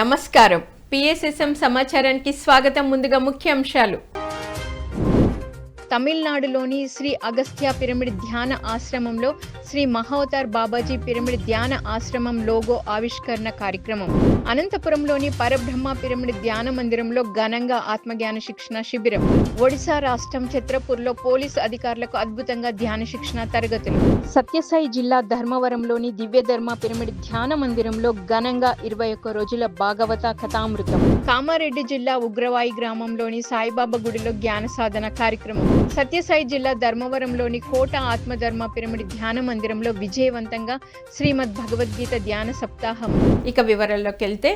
నమస్కారం. పిఎస్ఎస్ఎం సమాచారానికి స్వాగతం. ముందుగా ముఖ్య అంశాలు తమిళనాడులోని శ్రీ అగస్త్య పిరమిడ్ ధ్యాన ఆశ్రమంలో శ్రీ మహోతార్ బాబాజీ పిరమిడ్ ధ్యాన ఆశ్రమం లోగో ఆవిష్కరణ కార్యక్రమం. అనంతపురంలోని పరబ్రహ్మ పిరమిడ్ ధ్యాన మందిరంలో ఘనంగా ఆత్మజ్ఞాన శిక్షణ శిబిరం. ఒడిశా రాష్ట్రం ఛత్రపూర్లో పోలీసు అధికారులకు అద్భుతంగా ధ్యాన శిక్షణ తరగతులు. సత్యసాయి జిల్లా ధర్మవరంలోని దివ్యధర్మ పిరమిడ్ ధ్యాన మందిరంలో ఘనంగా ఇరవై ఒక్క రోజుల భాగవత కథామృతం. కామారెడ్డి జిల్లా ఉగ్రవాయి గ్రామంలోని సాయిబాబా గుడిలో జ్ఞాన సాధన కార్యక్రమం. సత్యసాయి జిల్లా ధర్మవరంలోని కోట ఆత్మధర్మ పిరమిడ్ ధ్యాన మందిరంలో విజయవంతంగా శ్రీమద్ భగవద్గీత ధ్యాన సప్తాహం. ఇక వివరాల్లోకి వెళ్తే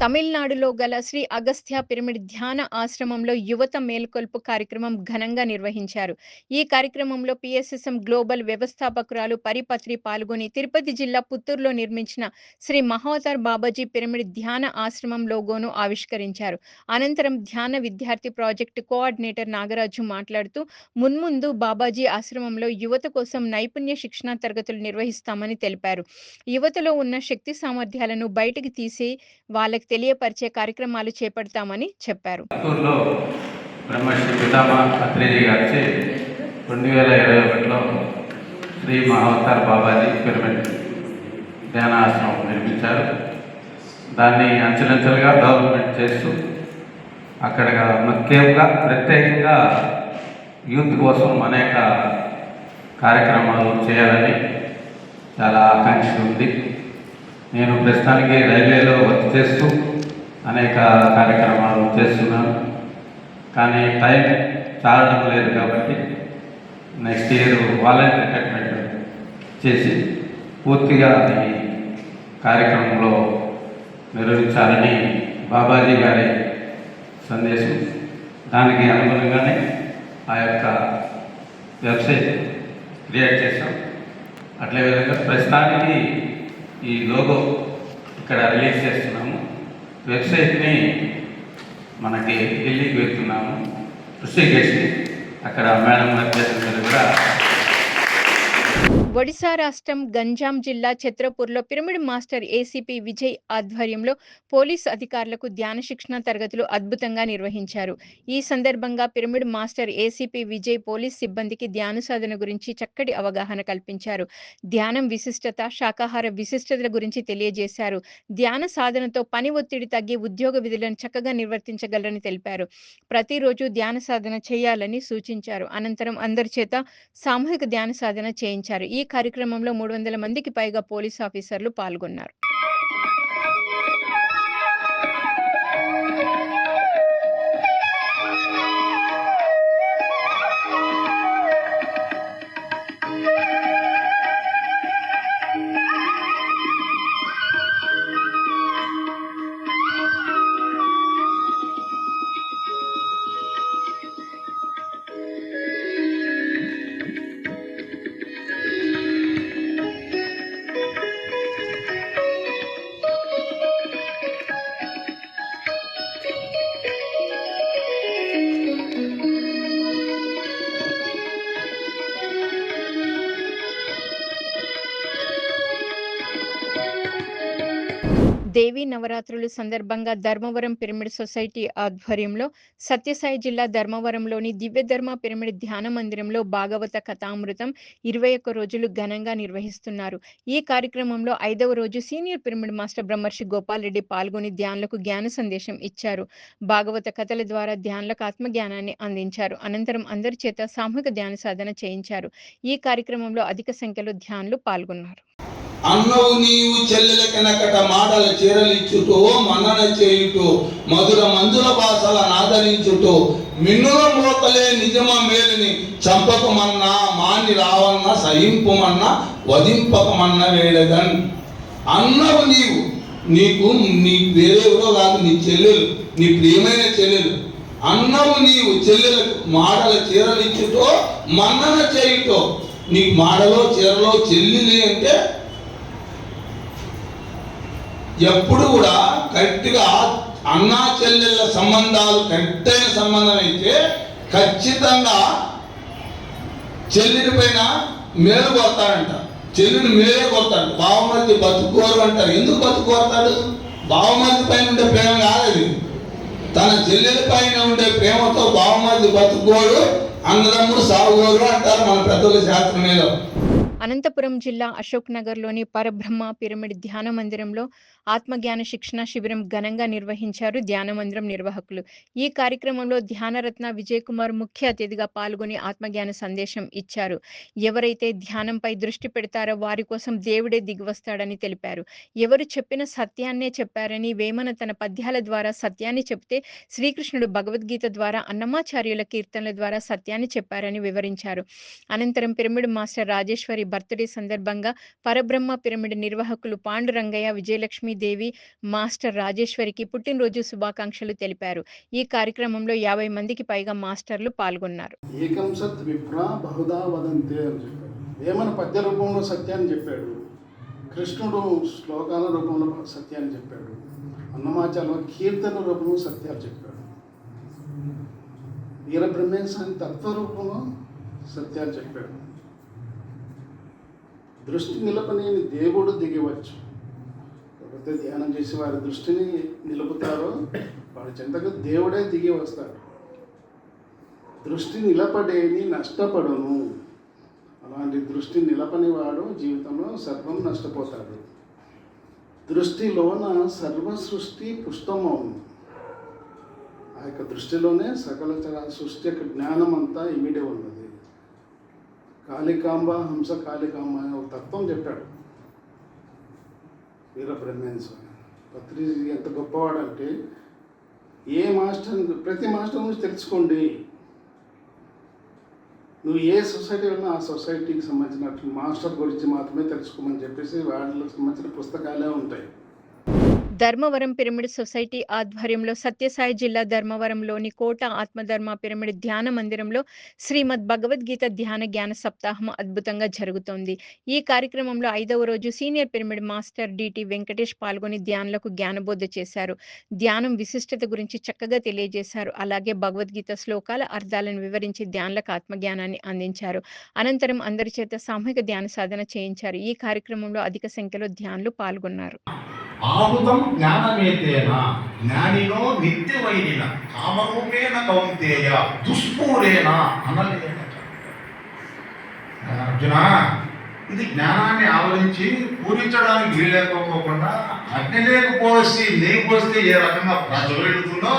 తమిళనాడులో గల శ్రీ అగస్త్య పిరమిడ్ ధ్యాన ఆశ్రమంలో యువత మేల్కొల్పు కార్యక్రమం ఘనంగా నిర్వహించారు. ఈ కార్యక్రమంలో పిఎస్ఎస్ఎం గ్లోబల్ వ్యవస్థాపకురాలు పరిపత్రి పాల్గొని తిరుపతి జిల్లా పుత్తూరులో నిర్మించిన శ్రీ మహోదర్ బాబాజీ పిరమిడ్ ధ్యాన ఆశ్రమం లోగోను ఆవిష్కరించారు. అనంతరం ధ్యాన విద్యార్థి ప్రాజెక్టు కోఆర్డినేటర్ నాగరాజు మాట్లాడుతూ మున్ముందు బాబాజీ ఆశ్రమంలో యువత కోసం నైపుణ్య శిక్షణ తరగతులు నిర్వహిస్తామని తెలిపారు. యువతలో ఉన్న శక్తి సామర్థ్యాలను బయటకు తీసి వాళ్ళకి తెలియపరిచే కార్యక్రమాలు చేపడతామని చెప్పారు. రెండు వేల ఇరవై ఒకటిలో శ్రీ మహావతార్ బాబాజీ పిరమిడ్ ధ్యానాశ్రమం నిర్మించారు. దాన్ని అంచెలంచెలుగా డెవలప్మెంట్ చేస్తూ అక్కడ ముఖ్యంగా ప్రత్యేకంగా యూత్ కోసం అనేక కార్యక్రమాలు చేయాలని చాలా ఆకాంక్ష ఉంది. నేను ప్రస్తుతానికి రైల్వేలో వర్క్ చేస్తూ అనేక కార్యక్రమాలు చేస్తున్నాను. కానీ టైం చాలడం లేదు కాబట్టి నెక్స్ట్ ఇయర్ వాలంటీర్ రిటైర్మెంట్ చేసి పూర్తిగా ఈ కార్యక్రమంలో నిర్వహించాలని బాబాజీ గారి సందేశం. దానికి అనుగుణంగానే ఆ యొక్క వెబ్సైట్ క్రియేట్ చేశాం. అట్లే విధంగా ప్రస్తుతానికి ఈ లోగో ఇక్కడ రిలీజ్ చేస్తున్నాము. వెబ్సైట్ని మనకి ఢిల్లీకి వెళ్తున్నాము. ఋషికేశ్కి అక్కడ మేడం అభ్యర్థుల కూడా ఒడిశా రాష్ట్రం గంజాం జిల్లా ఛత్రపూర్లో పిరమిడ్ మాస్టర్ ఏసీపీ విజయ్ ఆధ్వర్యంలో పోలీసు అధికారులకు ధ్యాన శిక్షణ తరగతులు అద్భుతంగా నిర్వహించారు. ఈ సందర్భంగా pyramid master ACP Vijay police సిబ్బందికి ధ్యాన సాధన గురించి చక్కటి అవగాహన కల్పించారు. ధ్యానం విశిష్టత శాకాహార విశిష్టతల గురించి తెలియజేశారు. ధ్యాన సాధనతో పని ఒత్తిడి తగ్గి ఉద్యోగ విధులను చక్కగా నిర్వర్తించగలరని తెలిపారు. ప్రతిరోజు ధ్యాన సాధన చేయాలని సూచించారు. అనంతరం అందరి చేత సామూహిక ధ్యాన సాధన చేయించారు. ఈ కార్యక్రమంలో మూడు వందల మందికి పైగా పోలీస్ ఆఫీసర్లు పాల్గొన్నారు. దేవీ నవరాత్రులు సందర్భంగా ధర్మవరం పిరమిడ్ సొసైటీ ఆధ్వర్యంలో సత్యసాయి జిల్లా ధర్మవరంలోని దివ్యధర్మ పిరమిడ్ ధ్యాన మందిరంలో భాగవత కథామృతం ఇరవై ఒక్క రోజులు ఘనంగా నిర్వహిస్తున్నారు. ఈ కార్యక్రమంలో ఐదవ రోజు సీనియర్ పిరమిడ్ మాస్టర్ బ్రహ్మర్షి గోపాల్రెడ్డి పాల్గొని ధ్యానులకు జ్ఞాన సందేశం ఇచ్చారు. భాగవత కథల ద్వారా ధ్యానులకు ఆత్మజ్ఞానాన్ని అందించారు. అనంతరం అందరి చేత సామూహిక ధ్యాన సాధన చేయించారు. ఈ కార్యక్రమంలో అధిక సంఖ్యలో ధ్యానులు పాల్గొన్నారు. అన్నవు నీవు చెల్లెల కనకట మాటల చీరలిచ్చుటో మన్నన చేయుటో మధుర మంజుల భాషల నాదరించుటో మిన్నుల మోతలే నిజమ మేలుని చంపకమన్నా మాని రావన్న సహింపుమన్న వధింపకమన్న వేడగన్ అన్నవు నీవు నీకు నీ వేరేవరో కాదు నీ చెల్లెలు నీ ప్రియమైన చెల్లెలు. అన్నవు నీవు చెల్లెలకు మాటల చీరలిచ్చుటో మన్నన చేయుటో. నీకు మాడలో చీరలో చెల్లిలి అంటే ఎప్పుడు కూడా కరెక్ట్గా అన్నా చెల్లెళ్ళ సంబంధాలు కరెక్ట్ అయిన సంబంధం అయితే ఖచ్చితంగా చెల్లిని పైన మేలు కొడతాడంట చెల్లిని మేలే కొడతాడు బావమరిది బతుకోరు అంటారు. ఎందుకు బతుకోరతాడు బావమరిది పైన ఉండే ప్రేమ కాదది తన చెల్లెల పైన ఉండే ప్రేమతో బావమరిది బతుకోడు అన్నదమ్ముడు సాగుగోరు అంటారు మన పెద్దల శాస్త్రం మీద. అనంతపురం జిల్లా అశోక్ నగర్లోని పరబ్రహ్మ పిరమిడ్ ధ్యాన మందిరంలో ఆత్మజ్ఞాన శిక్షణ శిబిరం ఘనంగా నిర్వహించారు ధ్యాన మందిరం నిర్వాహకులు. ఈ కార్యక్రమంలో ధ్యానరత్న విజయ్ కుమార్ ముఖ్య అతిథిగా పాల్గొని ఆత్మజ్ఞాన సందేశం ఇచ్చారు. ఎవరైతే ధ్యానంపై దృష్టి పెడతారో వారి కోసం దేవుడే దిగివస్తాడని తెలిపారు. ఎవరు చెప్పిన సత్యాన్నే చెప్పారని వేమన తన పద్యాల ద్వారా సత్యాన్ని చెప్తే శ్రీకృష్ణుడు భగవద్గీత ద్వారా అన్నమాచార్యుల కీర్తనల ద్వారా సత్యాన్ని చెప్పారని వివరించారు. అనంతరం పిరమిడ్ మాస్టర్ రాజేశ్వరి బర్త్డే సందర్భంగా పరబ్రహ్మ పిరమిడ్ నిర్వాహకులు పాండురంగయ్య విజయలక్ష్మి దేవి మాస్టర్ రాజేశ్వరికి పుట్టినరోజు శుభాకాంక్షలు తెలిపారు. ఈ కార్యక్రమంలో యాభై మందికి పైగా మాస్టర్లు పాల్గొన్నారు. ఏకం సత్ విప్ర బహుదా వదంతే వేమన పద్య రూపంలో సత్యాన్ని చెప్పాడు? కృష్ణుడు శ్లోకాల రూపంలో సత్యాన్ని చెప్పాడు. అన్నమాచార్య కీర్తన రూపంలో సత్యాలు చెప్పాడు. వీరబ్రహ్మేశ్వరి తత్వ రూపంలో సత్యాలు చెప్పాడు. దృష్టి నిలపలేని దేవుడు దిగవచ్చు ఎవరైతే ధ్యానం చేసి వారి దృష్టిని నిలుపుతారో వారి చెంతకు దేవుడే దిగి వస్తాడు. దృష్టి నిలపడేని నష్టపడును. అలాంటి దృష్టి నిలపని వాడు జీవితంలో సర్వం నష్టపోతాడు. దృష్టిలోన సర్వ సృష్టి పుష్టమవును ఆ యొక్క దృష్టిలోనే సకల సృష్టి యొక్క జ్ఞానం అంతా ఇమిడి ఉన్నది. కాళికాంబ హంస కాళికాంబ అనే ఒక తత్వం చెప్పాడు. వీరబ్రహ్మేంద్ర స్వామి. పత్రిక ఎంత గొప్పవాడంటే ఏ మాస్టర్ ప్రతి మాస్టర్ నుంచి తెలుసుకోండి. నువ్వు ఏ సొసైటీ వెళ్ళినా ఆ సొసైటీకి సంబంధించిన మాస్టర్ గురించి మాత్రమే తెలుసుకోమని చెప్పేసి వాళ్ళకి సంబంధించిన పుస్తకాలే ఉంటాయి. ధర్మవరం పిరమిడ్ సొసైటీ ఆధ్వర్యంలో సత్యసాయి జిల్లా ధర్మవరంలోని కోట ఆత్మధర్మ పిరమిడ్ ధ్యాన మందిరంలో శ్రీమద్ భగవద్గీత ధ్యాన జ్ఞాన సప్తాహం అద్భుతంగా జరుగుతోంది. ఈ కార్యక్రమంలో ఐదవ రోజు senior pyramid master DT Venkatesh పాల్గొని ధ్యానులకు జ్ఞానబోధ చేశారు. ధ్యానం విశిష్టత గురించి చక్కగా తెలియజేశారు. అలాగే భగవద్గీత శ్లోకాల అర్థాలను వివరించి ధ్యానులకు ఆత్మజ్ఞానాన్ని అందించారు. అనంతరం అందరి చేత సామూహిక ధ్యాన సాధన చేయించారు. ఈ కార్యక్రమంలో అధిక సంఖ్యలో ధ్యానులు పాల్గొన్నారు. ఆహుతం జ్ఞానమేతేన జ్ఞానినో నిత్యవైన కామరూపేణ కౌంతేయ దుష్పూరేణ అనలేన అర్జున ఇది జ్ఞానాన్ని ఆవరించి పూరించడానికి వీలేకపోకుండా అగ్ని లేకపోసి నెయ్యి పోస్తే ఏ రకంగా ప్రజ్వరిల్లుతుందో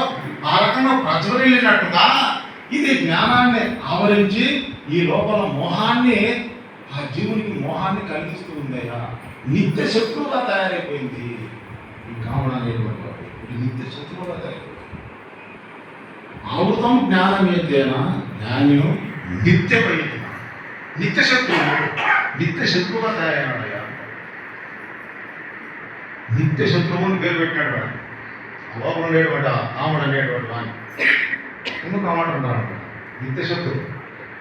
ఆ రకంగా ప్రజ్వరిల్లినట్టుగా ఇది జ్ఞానాన్ని ఆవరించి ఈ లోపల మోహాన్ని ఆ జీవునికి మోహాన్ని కలిగిస్తూ ఉందయ్యా. నిత్య శత్రువుగా తయారైపోయింది. ఈ కామన అనేటువంటి వాడు. ఇది నిత్య శత్రువుగా తయారైపోయింది. ఆవృతం జ్ఞానమేతేనా జ్ఞానం నిత్య వైద్య నిత్య శత్రువు నిత్య శత్రువుగా తయారైనాడయ్యా. నిత్య శత్రువుని పేరు పెట్టాడు వాడు. లోపల ఉండేటువంటి ఆ కాముడు అనేటువంటి వాడిని. ఎందుకు కామాట అంటారు నిత్య శత్రువు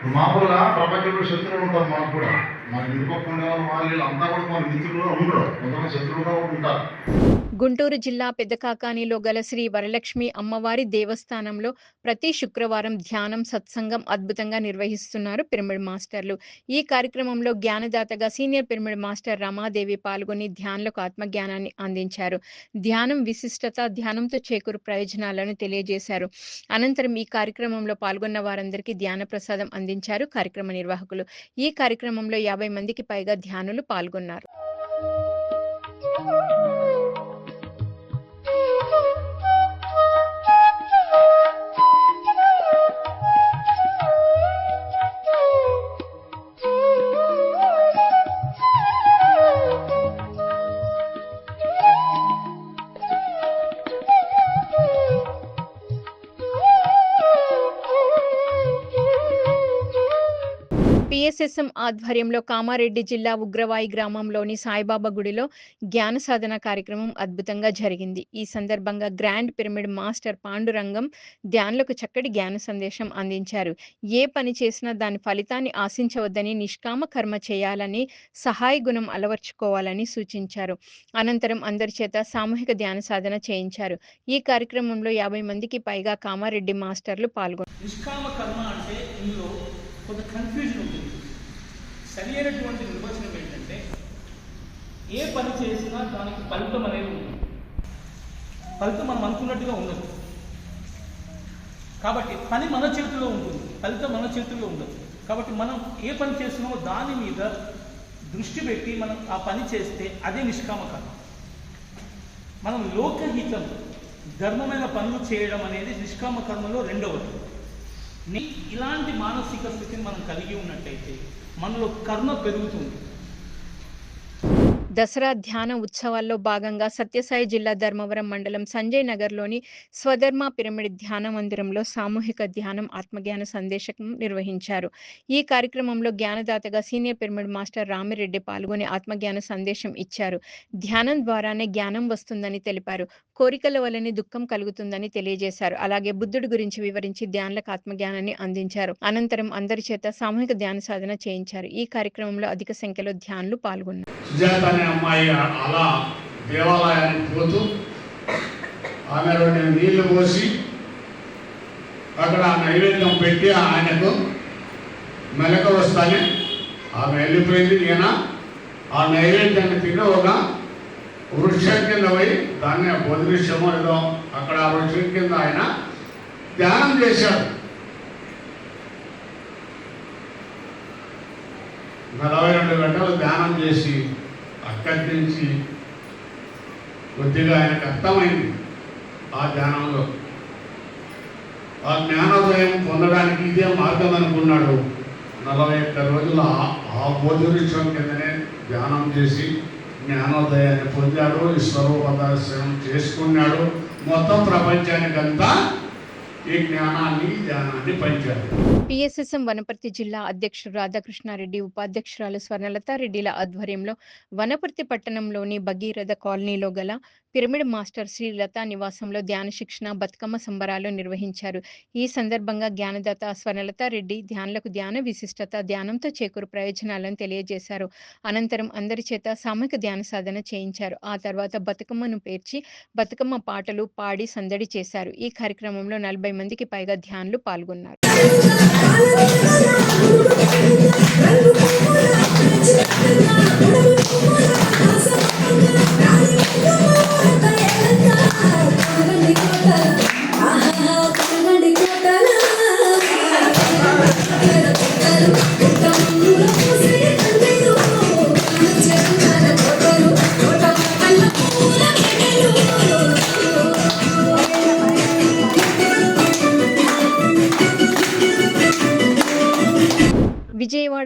మామూలుగా ప్రపంచంలో శత్రువులు ఉంటారు మనకు కూడా. మన ఇరుపకుండా వాళ్ళు అంతా కూడా మన మిత్రులుగా ఉండరు కొంతమంది శత్రువుగా ఉంటారు. గుంటూరు జిల్లా పెద్దకాకానిలో గల శ్రీ వరలక్ష్మి అమ్మవారి దేవస్థానంలో ప్రతి శుక్రవారం ధ్యానం సత్సంగం అద్భుతంగా నిర్వహిస్తున్నారు పిరమిడ్ మాస్టర్లు. ఈ కార్యక్రమంలో జ్ఞానదాతగా సీనియర్ పిరమిడ్ మాస్టర్ రమాదేవి పాల్గొని ధ్యానులకు ఆత్మజ్ఞానాన్ని అందించారు. ధ్యానం విశిష్టత ధ్యానంతో చేకూరు ప్రయోజనాలను తెలియజేశారు. అనంతరం ఈ కార్యక్రమంలో పాల్గొన్న వారందరికీ ధ్యాన ప్రసాదం అందించారు కార్యక్రమ నిర్వాహకులు. ఈ కార్యక్రమంలో యాభై మందికి పైగా ధ్యానులు పాల్గొన్నారు. ఐఎస్ఎస్ఎం ఆధ్వర్యంలో కామారెడ్డి జిల్లా ఉగ్రవాయి గ్రామంలోని సాయిబాబా గుడిలో జ్ఞాన సాధన కార్యక్రమం అద్భుతంగా జరిగింది. ఈ సందర్భంగా గ్రాండ్ పిరమిడ్ మాస్టర్ పాండురంగం ధ్యానులకు చక్కటి జ్ఞాన సందేశం అందించారు. ఏ పని చేసినా దాని ఫలితాన్ని ఆశించవద్దని నిష్కామ కర్మ చేయాలని సహాయ గుణం అలవర్చుకోవాలని సూచించారు. అనంతరం అందరి చేత సామూహిక ధ్యాన సాధన చేయించారు. ఈ కార్యక్రమంలో యాభై మందికి పైగా కామారెడ్డి మాస్టర్లు పాల్గొన్నారు నిష్కామ కర్మ అంటే ఇందులో కొంత కన్ఫ్యూజన్ ఉంటుంది. సరి అయినటువంటి నిర్వచనం ఏంటంటే ఏ పని చేసినా దానికి ఫలితం అనేది ఉంది ఫలితం మనం అనుకున్నట్టుగా ఉండదు. కాబట్టి పని మన చేతిలో ఉంటుంది ఫలితం మన చేతిలో ఉండదు. కాబట్టి మనం ఏ పని చేస్తున్నామో దాని మీద దృష్టి పెట్టి మనం ఆ పని చేస్తే అదే నిష్కామ మనం లోకహితం ధర్మమైన పనులు చేయడం అనేది నిష్కామ కర్మలో రెండవది. ఇలాంటి మానసిక స్థితిని మనం కలిగి ఉన్నట్టయితే మనలో కర్మ పెరుగుతుంది. దసరా ధ్యాన ఉత్సవాల్లో భాగంగా సత్యసాయి జిల్లా ధర్మవరం మండలం సంజయ్ నగర్లోని స్వధర్మ పిరమిడ్ ధ్యాన మందిరంలో సామూహిక ధ్యానం ఆత్మజ్ఞాన సందేశకం నిర్వహించారు. ఈ కార్యక్రమంలో జ్ఞానదాతగా సీనియర్ పిరమిడ్ మాస్టర్ రామిరెడ్డి పాల్గొని ఆత్మజ్ఞాన సందేశం ఇచ్చారు. ధ్యానం ద్వారానే జ్ఞానం వస్తుందని తెలిపారు. కోరికల వల్లనే దుఃఖం కలుగుతుందని తెలియజేశారు. అలాగే బుద్ధుడి గురించి వివరించి ధ్యానులకు ఆత్మజ్ఞానాన్ని అందించారు. అనంతరం అందరి చేత సామూహిక ధ్యాన సాధన చేయించారు. ఈ కార్యక్రమంలో అధిక సంఖ్యలో ధ్యానులు పాల్గొన్నారు. సుజాత అనే అమ్మాయి అలా దేవాలయానికి పోతూ ఆమె రెండు నీళ్ళు పోసి అక్కడ నైవేద్యం పెట్టి ఆయనకు మెలక వస్తానే ఆమె వెళ్ళిపోయింది. ఈయన ఆ నైవేద్యాన్ని తిన్న ఒక వృక్షం కింద పోయి దాన్ని బోధివృక్షమో ఏదో అక్కడ ఆ వృక్షం కింద ఆయన ధ్యానం చేశాడు నలభై రెండు గంటలు ధ్యానం చేసి అక్కడి నుంచి కొద్దిగా ఆయనకు అర్థమైంది ఆ ధ్యానంలో. ఆ జ్ఞానోదయం పొందడానికి ఇదే మార్గం అనుకున్నాడు. నలభై ఒక్క రోజుల ఆ- ఆ బోధివృక్షం కిందనే ధ్యానం చేసి జ్ఞానోదయాన్ని పొందాడు ఈశ్వరోపదర్శనం చేసుకున్నాడు. మొత్తం ప్రపంచానికంతా ఈ జ్ఞానాన్ని ధ్యానాన్ని పంచాడు పిఎస్ఎస్ఎం వనపర్తి జిల్లా అధ్యక్షుడు రాధాకృష్ణారెడ్డి ఉపాధ్యక్షురాలు స్వర్ణలతారెడ్డిల ఆధ్వర్యంలో వనపర్తి పట్టణంలోని భగీరథ కాలనీలో గల పిరమిడ్ మాస్టర్ శ్రీ లతా నివాసంలో ధ్యాన శిక్షణ బతుకమ్మ సంబరాలు నిర్వహించారు. ఈ సందర్భంగా జ్ఞానదాత స్వర్ణలతారెడ్డి ధ్యానులకు ధ్యాన విశిష్టత ధ్యానంతో చేకూరు ప్రయోజనాలను తెలియజేశారు. అనంతరం అందరి చేత సామూహిక ధ్యాన సాధన చేయించారు. ఆ తర్వాత బతుకమ్మను పేర్చి బతుకమ్మ పాటలు పాడి సందడి చేశారు. ఈ కార్యక్రమంలో నలభై మందికి పైగా ధ్యానులు పాల్గొన్నారు.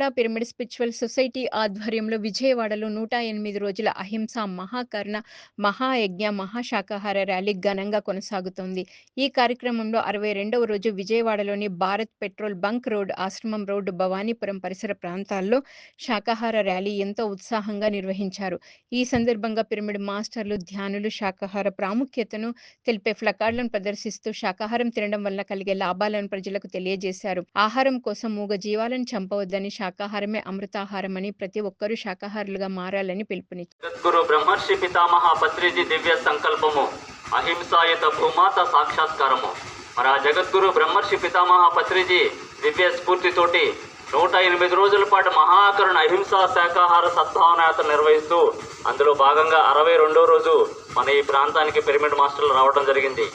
విజయవాడ పిరమిడ్ స్పిరిచువల్ సొసైటీ ఆధ్వర్యంలో విజయవాడలో నూట ఎనిమిది రోజుల అహింస మహాకర్ణ మహాయజ్ఞ మహాశాకాహార ర్యాలీ ఘనంగా కొనసాగుతోంది. ఈ కార్యక్రమంలో అరవై రెండవ రోజు విజయవాడలోని భారత్ పెట్రోల్ బంక్ రోడ్ ఆశ్రమం రోడ్డు భవానీపురం పరిసర ప్రాంతాల్లో శాకాహార ర్యాలీ ఎంతో ఉత్సాహంగా నిర్వహించారు. ఈ సందర్భంగా పిరమిడ్ మాస్టర్లు ధ్యానులు శాకాహార ప్రాముఖ్యతను తెలిపే ఫ్లకార్డులను ప్రదర్శిస్తూ శాకాహారం తినడం వల్ల కలిగే లాభాలను ప్రజలకు తెలియజేశారు. ఆహారం కోసం మూగ జీవాలను చంపవద్దని శాకాహారమే అమృతాహారమని ప్రతి ఒక్కరూ శాకాహారులుగా మారాలని పిలుపునిచ్చారు. జగద్గురు బ్రహ్మర్షి పితామహ పత్రిజీ దివ్య సంకల్పము అహింసాయుత భూమాత సాక్షాత్కారము. మరి ఆ జగద్గురు బ్రహ్మర్షి పితామహ పత్రిజీ దివ్య స్ఫూర్తితోటి నూట ఎనిమిది రోజుల పాటు మహాకరుణ అహింసా శాకాహార సద్భావన యాత్ర నిర్వహిస్తూ అందులో భాగంగా అరవై రెండో రోజు మన ఈ ప్రాంతానికి పిరమిడ్ మాస్టర్లు రావడం జరిగింది.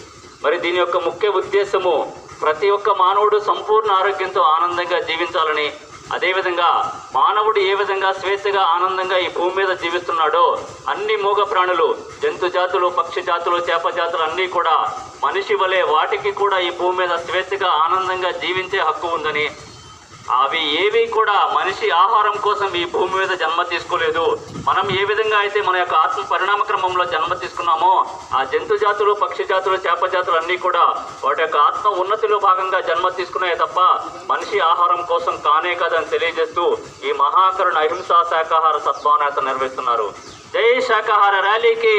మరి దీని యొక్క ముఖ్య ఉద్దేశము ప్రతి ఒక్క మానవుడు సంపూర్ణ ఆరోగ్యంతో ఆనందంగా జీవించాలని అదేవిధంగా మానవుడు ఏ విధంగా స్వేచ్ఛగా ఆనందంగా ఈ భూమి మీద జీవిస్తున్నాడో అన్ని మూగ ప్రాణులు జంతు జాతులు పక్షి జాతులు చేప జాతులు అన్నీ కూడా మనిషి వలె వాటికి కూడా ఈ భూమి మీద స్వేచ్ఛగా ఆనందంగా జీవించే హక్కు ఉందని అవి ఏవి కూడా మనిషి ఆహారం కోసం ఈ భూమి మీద జన్మ తీసుకోలేదు. మనం ఏ విధంగా అయితే మన యొక్క ఆత్మ పరిణామ క్రమంలో జన్మ తీసుకున్నామో ఆ జంతు జాతులు పక్షి జాతులు చేప జాతులు అన్నీ కూడా వాటి యొక్క ఆత్మ ఉన్నతిలో భాగంగా జన్మ తీసుకున్నాయి తప్ప మనిషి ఆహారం కోసం కానే కాదని తెలియజేస్తూ ఈ మహాకరుణ అహింసా శాకాహార సద్భావన నిర్వహిస్తున్నారు. జై శాకాహార ర్యాలీకి!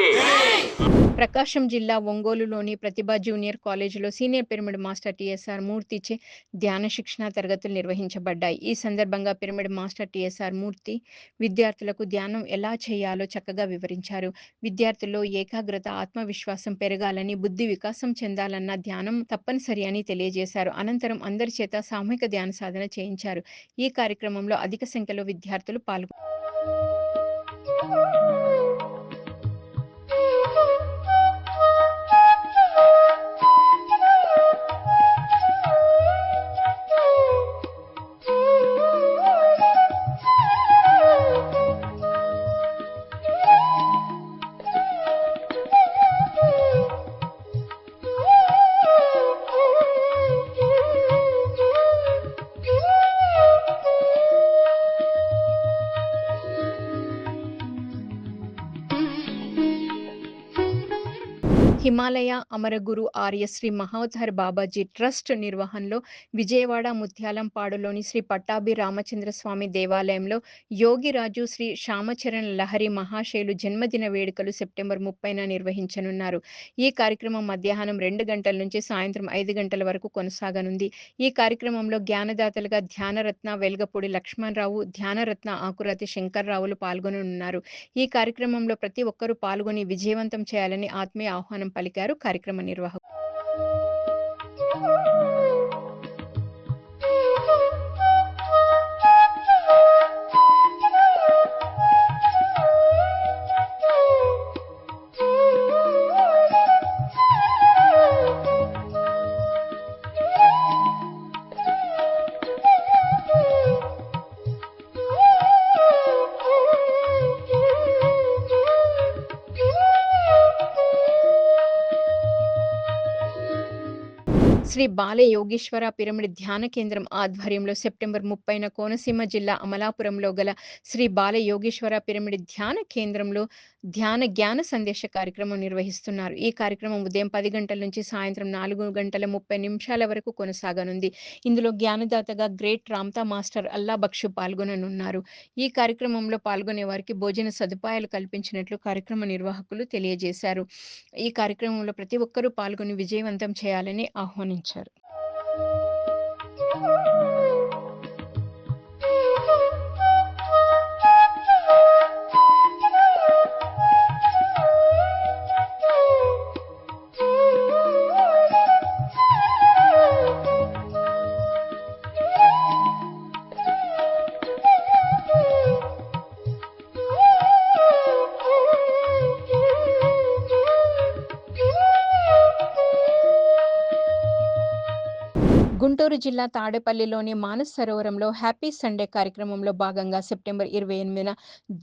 ప్రకాశం జిల్లా ఒంగోలులోని ప్రతిభా జూనియర్ కాలేజీలో సీనియర్ పిరమిడ్ మాస్టర్ టిఎస్ఆర్ మూర్తిచే ధ్యాన శిక్షణ తరగతులు నిర్వహించబడ్డాయి. ఈ సందర్భంగా పిరమిడ్ మాస్టర్ టిఎస్ఆర్ మూర్తి విద్యార్థులకు ధ్యానం ఎలా చేయాలో చక్కగా వివరించారు. విద్యార్థుల్లో ఏకాగ్రత ఆత్మవిశ్వాసం పెరగాలని బుద్ధి వికాసం చెందాలన్న ధ్యానం తప్పనిసరి అని తెలియజేశారు. అనంతరం అందరి చేత సామూహిక ధ్యాన సాధన చేయించారు. ఈ కార్యక్రమంలో అధిక సంఖ్యలో విద్యార్థులు పాల్గొన్నారు హిమాలయ అమరగురు ఆర్య శ్రీ మహోధర్ బాబాజీ ట్రస్ట్ నిర్వహణలో విజయవాడ ముత్యాలంపాడులోని శ్రీ పట్టాభి రామచంద్ర స్వామి దేవాలయంలో యోగిరాజు శ్రీ శ్యామచరణ్ లహరి మహాశైలు జన్మదిన వేడుకలు సెప్టెంబర్ ముప్పైన నిర్వహించనున్నారు. ఈ కార్యక్రమం మధ్యాహ్నం రెండు గంటల నుంచి సాయంత్రం ఐదు గంటల వరకు కొనసాగనుంది. ఈ కార్యక్రమంలో జ్ఞానదాతలుగా ధ్యానరత్న వెల్గపూడి లక్ష్మణరావు ధ్యానరత్న ఆకురాతి శంకర్రావులు పాల్గొననున్నారు. ఈ కార్యక్రమంలో ప్రతి ఒక్కరూ పాల్గొని విజయవంతం చేయాలని ఆత్మీయ ఆహ్వానం పలికారు కార్యక్రమ నిర్వాహకులు బాల యోగేశ్వర పిరమిడ్ ధ్యాన కేంద్రం ఆధ్వర్యంలో సెప్టెంబర్ ముప్పైన కోనసీమ జిల్లా అమలాపురంలో గల శ్రీ బాల యోగేశ్వర పిరమిడ్ ధ్యాన కేంద్రంలో ధ్యాన జ్ఞాన సందేశ కార్యక్రమం నిర్వహిస్తున్నారు. ఈ కార్యక్రమం ఉదయం పది గంటల నుంచి సాయంత్రం నాలుగు గంటల ముప్పై నిమిషాల వరకు కొనసాగనుంది. ఇందులో జ్ఞానదాతగా great Ramtha master Allah Baksh పాల్గొననున్నారు. ఈ కార్యక్రమంలో పాల్గొనే వారికి భోజన సదుపాయాలు కల్పించినట్లు కార్యక్రమ నిర్వాహకులు తెలియజేశారు. ఈ కార్యక్రమంలో ప్రతి ఒక్కరూ పాల్గొని విజయవంతం చేయాలని ఆహ్వానించారు. చేశారు గుంటూరు జిల్లా తాడేపల్లిలోని మానస్ సరోవరంలో హ్యాపీ సండే కార్యక్రమంలో భాగంగా సెప్టెంబర్ ఇరవై ఎనిమిదిన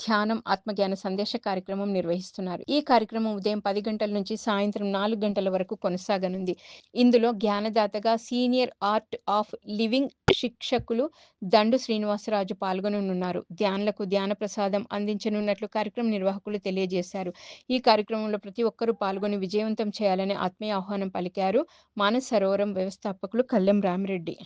ధ్యానం ఆత్మజ్ఞాన సందేశ కార్యక్రమం నిర్వహిస్తున్నారు. ఈ కార్యక్రమం ఉదయం పది గంటల నుంచి సాయంత్రం నాలుగు గంటల వరకు కొనసాగనుంది. ఇందులో జ్ఞానదాతగా సీనియర్ ఆర్ట్ ఆఫ్ లివింగ్ శిక్షకులు దండు శ్రీనివాసరాజు పాల్గొననున్నారు. ధ్యానులకు ధ్యాన ప్రసాదం అందించనున్నట్లు కార్యక్రమ నిర్వాహకులు తెలియజేశారు. ఈ కార్యక్రమంలో ప్రతి ఒక్కరూ పాల్గొని విజయవంతం చేయాలని ఆత్మీయ ఆహ్వానం పలికారు మానస సరోవరం వ్యవస్థాపకులు కల్లెం రామిరెడ్డి. det.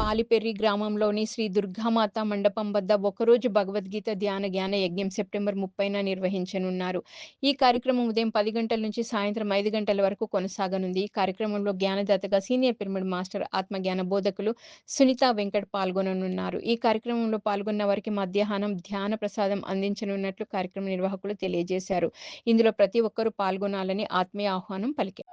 పాలిపెర్రి గ్రామంలోని శ్రీ దుర్గామాత మండపం వద్ద ఒకరోజు భగవద్గీత ధ్యాన జ్ఞాన యజ్ఞం సెప్టెంబర్ ముప్పైన నిర్వహించనున్నారు. ఈ కార్యక్రమం ఉదయం పది గంటల నుంచి సాయంత్రం ఐదు గంటల వరకు కొనసాగనుంది. ఈ కార్యక్రమంలో జ్ఞానదాతగా సీనియర్ పిరమిడ్ మాస్టర్ ఆత్మజ్ఞాన బోధకులు సునీత వెంకట్ పాల్గొననున్నారు. ఈ కార్యక్రమంలో పాల్గొన్న వారికి మధ్యాహ్నం ధ్యాన ప్రసాదం అందించనున్నట్లు కార్యక్రమ నిర్వాహకులు తెలియజేశారు. ఇందులో ప్రతి ఒక్కరూ పాల్గొనాలని ఆత్మీయ ఆహ్వానం పలికారు.